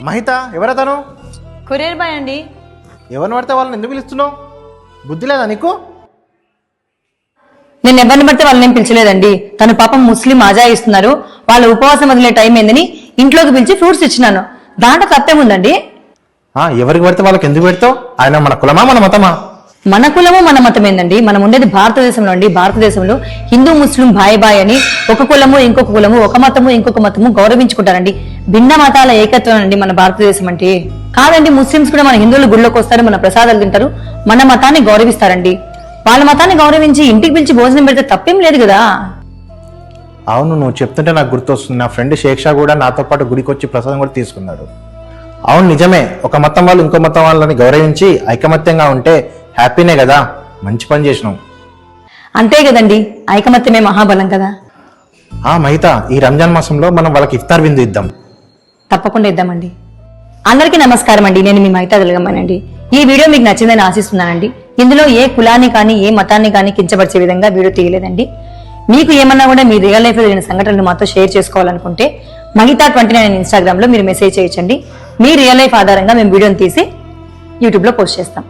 మహిత ఎవరతను? Courier boy అండి. ఎవరిని పడితే వాళ్ళని ఎందుకు పిలుస్తున్నావు? బుద్ధి లేదా నీకు? నేను ఎవరిని పడితే వాళ్ళని ఏం పిలిచలేదండి. తను పాపం ముస్లిం ఆజా ఇస్తున్నారు వాళ్ళ ఉపవాసం వదిలే టైం ఏందని ఇంట్లోకి పిలిచి ఫ్రూట్స్ ఇచ్చినాను. దాంట్లో తప్పేముందండి ఆ, ఎవరికి పడితే వాళ్ళకి ఎందుకు పెడతావు? ఆయన మన కులమా మన మతమా? మన కులము మన మతం ఏందండి మనం ఉండేది భారతదేశంలో అండి. భారతదేశంలో హిందూ ముస్లిం బాయ్ బాయ్ అని ఒక కులము ఇంకొక కులము ఒక మతము ఇంకొక మతము గౌరవించుకుంటారండి. భిన్న మతాల ఏకత్వం అండి మన భారతదేశం అంటే. కాదండి ముస్లిమ్స్ కూడా మన హిందువులు గుళ్ళోకి వస్తారు మన ప్రసాదాలు తింటారు. మన మతాన్ని గౌరవిస్తారండి. వాళ్ళ మతాన్ని గౌరవించి ఇంటికి పిలిచి భోజనం పెడితే తప్పేం లేదు కదా? అవును నువ్వు చెప్తుంటే నాకు గుర్తొస్తుంది. నా ఫ్రెండ్ షేక్ షా కూడా నాతో పాటు గుడికి వచ్చి ప్రసాదం కూడా తీసుకున్నాడు. అవును నిజమే. ఒక మతం వాళ్ళు ఇంకో మతం వాళ్ళని గౌరవించి ఐకమత్యంగా ఉంటే హ్యాపీనే కదా? మంచి పని చేసినావు. అంతే కదండి. ఐకమత్యమే మహాబలం కదా? ఆ మహిత ఈ రంజాన్ మాసంలో మనం వాళ్ళకి ఇఫ్తార్ విందు ఇద్దాం. తప్పకుండా ఇద్దామండి. అందరికీ నమస్కారం అండి. నేను మీ మైతా వెలగమ్మనండి. ఈ వీడియో మీకు నచ్చిందని ఆశిస్తున్నానండి. ఇందులో ఏ కులాన్ని కానీ ఏ మతాన్ని కానీ కించపరిచే విధంగా వీడియో తీయలేదండి. మీకు ఏమన్నా కూడా మీ రియల్ లైఫ్లో జరిగిన సంఘటనలు మాతో షేర్ చేసుకోవాలనుకుంటే మహితా ట్వంటీ నైన్ ఇన్స్టాగ్రామ్లో మీరు మెసేజ్ చేయొచ్చండి. మీ రియల్ లైఫ్ ఆధారంగా మేము వీడియోని తీసి యూట్యూబ్లో పోస్ట్ చేస్తాం.